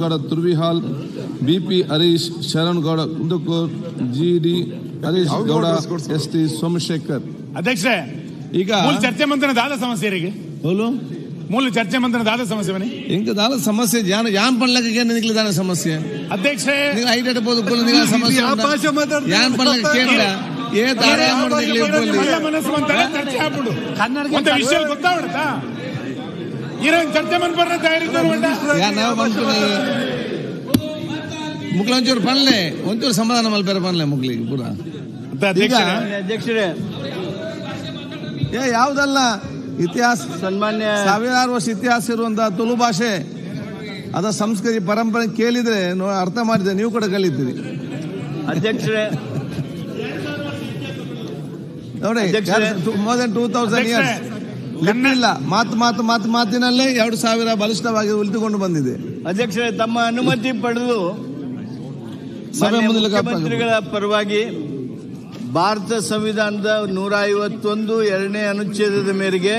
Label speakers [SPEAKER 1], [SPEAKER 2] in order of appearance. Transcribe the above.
[SPEAKER 1] Gowda Turvihal B P Harish Sharan Gowda Kundakur G D Harish Gowda S T Somashekar.
[SPEAKER 2] ಅಧ್ಯಕ್ಷರೇ
[SPEAKER 1] ಈಗ
[SPEAKER 2] ಮೂಲ ಚರ್ಚೆ ಮಂತ್ರದ ದಾದ ಸಮಸ್ಯೆ ರೀ ಮೂಲ ಚರ್ಚೆ ಮಂತ್ರದ ದಾದ ಸಮಸ್ಯೆ ಬನ್ನಿ.
[SPEAKER 1] ಇಂಕ ದಾದ ಸಮಸ್ಯೆ ಯಾನ್ ಯಾನ್ ಪಣ್ಲಕ್ಕೆ ಏನು ನಿಕ್ಲಿ ದಾನ ಸಮಸ್ಯೆ?
[SPEAKER 2] ಅಧ್ಯಕ್ಷರೇ
[SPEAKER 1] ನೀವು ಐಟ್ ಇಡಬಹುದು ಕುಲ ನಿಗ ಸಮಸ್ಯೆ ಯಾನ್ ಪಣ್ಲಕ್ಕೆ ಕೇಂದ್ರ ಏ ದಾರ
[SPEAKER 2] ಮಾಡ್ದಿಕ್ಲಿ ಮನಸ್ಸು ಅಂತ ಚರ್ಚೆ ಆಗ್ಬಿಡು. ಕನ್ನಡ ವಿಷಯ ಗೊತ್ತಾಗ್ಬಿಡುತ್ತಾ? ತಯಾರಿದ್ರು
[SPEAKER 1] ಮುಕ್ಲ ಒಂಚೂರು ಪನ್ಲೆ ಒಂಚೂರು ಸಮಾಧಾನ ಮಲ್ಪೇರ ಪನ್ಲೆ ಮುಗ್ಲಿಗೆ ಪೂರ.
[SPEAKER 2] ಅಧ್ಯಕ್ಷರೇ?
[SPEAKER 3] ಅಧ್ಯಕ್ಷರೇ.
[SPEAKER 1] ಏ ಯಾವ್ದಲ್ಲ ಇತಿಹಾಸ?
[SPEAKER 3] ಸನ್ಮಾನ್ಯ
[SPEAKER 1] ಸಾವಿರಾರು ವರ್ಷ ಇತಿಹಾಸ ಇರುವಂತಹ ತುಳು ಭಾಷೆ. ಅದ ಸಂಸ್ಕೃತಿ ಪರಂಪರೆ ಕೇಳಿದ್ರೆ ನೋ- ಅರ್ಥ ಮಾಡಿದೆ ನೀವು ಕೂಡ ಕಲಿತೀರಿ.
[SPEAKER 3] ಅಧ್ಯಕ್ಷರೇ.
[SPEAKER 1] ನೋಡಿ
[SPEAKER 3] ಅಧ್ಯಕ್ಷರೇ.
[SPEAKER 1] More than two thousand years. ಇಲ್ಲ ಮಾತು ಮಾತು ಮಾತು ಮಾತಿನಲ್ಲೇ ಎರಡು ಸಾವಿರ ಬಲಿಷ್ಠವಾಗಿ ಉಳಿದುಕೊಂಡು ಬಂದಿದೆ.
[SPEAKER 3] ಅಧ್ಯಕ್ಷರೇ ತಮ್ಮ ಅನುಮತಿ ಪಡೆದು ಮುಖ್ಯಮಂತ್ರಿಗಳ ಪರವಾಗಿ ಭಾರತ ಸಂವಿಧಾನದ ನೂರ ಐವತ್ತೊಂದು ಎರಡನೇ ಅನುಚ್ಛೇದದ ಮೇರೆಗೆ